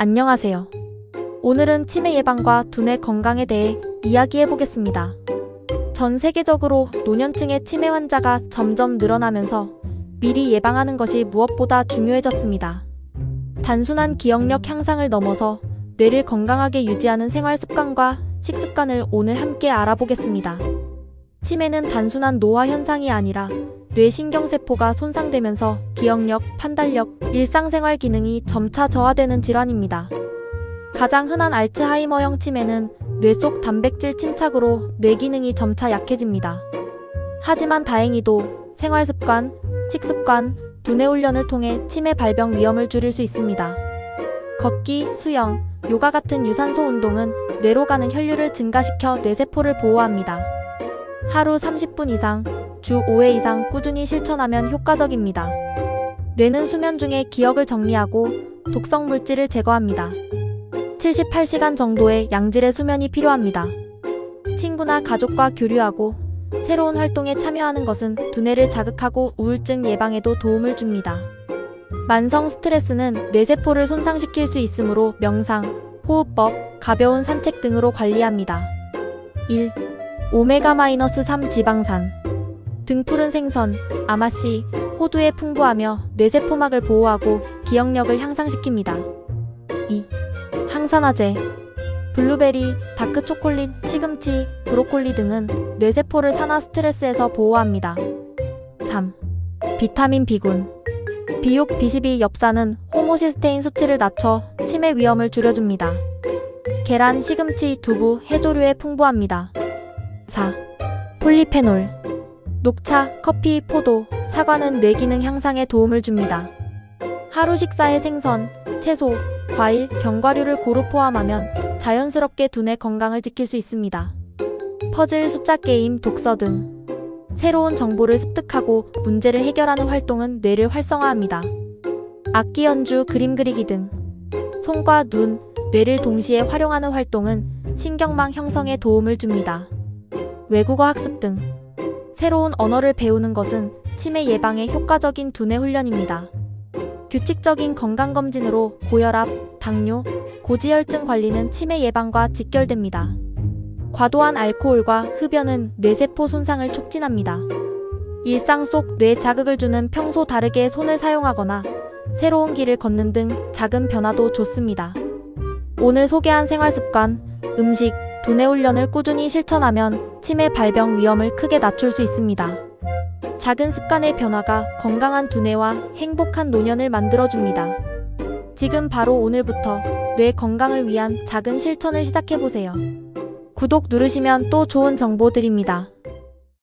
안녕하세요. 오늘은 치매 예방과 두뇌 건강에 대해 이야기해 보겠습니다. 전 세계적으로 노년층의 치매 환자가 점점 늘어나면서 미리 예방하는 것이 무엇보다 중요해졌습니다. 단순한 기억력 향상을 넘어서 뇌를 건강하게 유지하는 생활 습관과 식습관을 오늘 함께 알아보겠습니다. 치매는 단순한 노화 현상이 아니라 뇌신경세포가 손상되면서 기억력, 판단력, 일상생활 기능이 점차 저하되는 질환입니다. 가장 흔한 알츠하이머형 치매는 뇌 속 단백질 침착으로 뇌 기능이 점차 약해집니다. 하지만 다행히도 생활습관, 식습관, 두뇌 훈련을 통해 치매 발병 위험을 줄일 수 있습니다. 걷기, 수영, 요가 같은 유산소 운동은 뇌로 가는 혈류를 증가시켜 뇌세포를 보호합니다. 하루 30분 이상, 주 5회 이상 꾸준히 실천하면 효과적입니다. 뇌는 수면 중에 기억을 정리하고 독성 물질을 제거합니다. 78시간 정도의 양질의 수면이 필요합니다. 친구나 가족과 교류하고 새로운 활동에 참여하는 것은 두뇌를 자극하고 우울증 예방에도 도움을 줍니다. 만성 스트레스는 뇌세포를 손상시킬 수 있으므로 명상, 호흡법, 가벼운 산책 등으로 관리합니다. 1. 오메가-3 지방산 등 푸른 생선, 아마씨, 호두에 풍부하며 뇌세포막을 보호하고 기억력을 향상시킵니다. 2. 항산화제 블루베리, 다크초콜릿, 시금치, 브로콜리 등은 뇌세포를 산화 스트레스에서 보호합니다. 3. 비타민 B군 비육, B12, 엽산은 호모시스테인 수치를 낮춰 치매 위험을 줄여줍니다. 계란, 시금치, 두부, 해조류에 풍부합니다. 4. 폴리페놀 녹차, 커피, 포도, 사과는 뇌기능 향상에 도움을 줍니다. 하루 식사에 생선, 채소, 과일, 견과류를 고루 포함하면 자연스럽게 두뇌 건강을 지킬 수 있습니다. 퍼즐, 숫자 게임, 독서 등 새로운 정보를 습득하고 문제를 해결하는 활동은 뇌를 활성화합니다. 악기 연주, 그림 그리기 등 손과 눈, 뇌를 동시에 활용하는 활동은 신경망 형성에 도움을 줍니다. 외국어 학습 등 새로운 언어를 배우는 것은 치매 예방에 효과적인 두뇌 훈련입니다. 규칙적인 건강검진으로 고혈압, 당뇨, 고지혈증 관리는 치매 예방과 직결됩니다. 과도한 알코올과 흡연은 뇌세포 손상을 촉진합니다. 일상 속 뇌 자극을 주는 평소 다르게 손을 사용하거나 새로운 길을 걷는 등 작은 변화도 좋습니다. 오늘 소개한 생활 습관, 음식, 두뇌 훈련을 꾸준히 실천하면 치매 발병 위험을 크게 낮출 수 있습니다. 작은 습관의 변화가 건강한 두뇌와 행복한 노년을 만들어줍니다. 지금 바로 오늘부터 뇌 건강을 위한 작은 실천을 시작해보세요. 구독 누르시면 또 좋은 정보 드립니다.